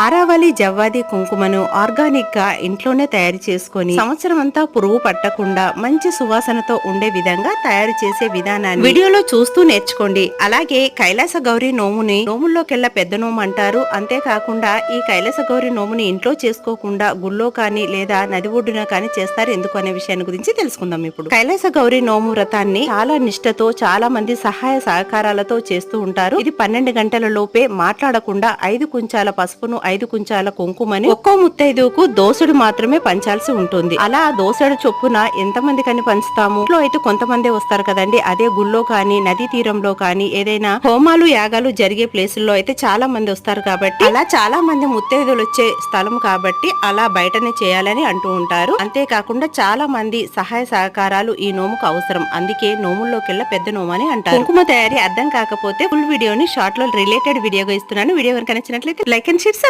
ఆరావళి జవ్వాది కుంకుమను ఆర్గానిక్గా ఇంట్లోనే తయారు చేసుకొని సంవత్సరం అంతా పురుగు పట్టకుండా మంచి సువాసనతో ఉండే విధంగా తయారు చేసే విధానాన్ని వీడియోలో చూస్తూ నేర్చుకోండి. అలాగే కైలాస గౌరి నోముని నోముల్లోకెల్లా పెద్ద నోము అంటారు. అంతేకాకుండా ఈ కైలాస గౌరి నోముని ఇంట్లో చేసుకోకుండా గుళ్ళో కానీ లేదా నది ఒడ్డున కానీ చేస్తారు. ఎందుకు అనే విషయాన్ని గురించి తెలుసుకుందాం ఇప్పుడు. కైలాస గౌరి నోము వ్రతాన్ని చాలా నిష్ఠతో చాలా మంది సహాయ సహకారాలతో చేస్తూ ఉంటారు. ఇది పన్నెండు గంటల లోపే మాట్లాడకుండా ఐదు కుంచాల పసుపును ఐదు కుంచాల కుంకుమని ఒక్కో ముత్తైదుకు దోసుడు మాత్రమే పంచాల్సి ఉంటుంది. అలా దోసడు చొప్పున ఎంతమంది కని పంచుతాము? ఇంట్లో అయితే కొంతమంది వస్తారు కదండి. అదే గుళ్ళో కానీ నదీ తీరంలో కానీ ఏదైనా హోమాలు యాగాలు జరిగే ప్లేసుల్లో అయితే చాలా మంది వస్తారు కాబట్టి అలా చాలా మంది ముత్తైదులు వచ్చే స్థలం కాబట్టి అలా బయటనే చేయాలని అంటూ ఉంటారు. అంతేకాకుండా చాలా మంది సహాయ సహకారాలు ఈ నోముకు అవసరం. అందుకే నోముల్లోకెల్లా పెద్ద నోము అని అంటారు. కుంకుమ తయారీ అర్థం కాకపోతే ఫుల్ వీడియోని షార్ట్లో రిలేటెడ్ వీడియోగా ఇస్తున్నాను. వీడియో కనుక నచ్చినట్లయితే లైక్ అండ్ షేర్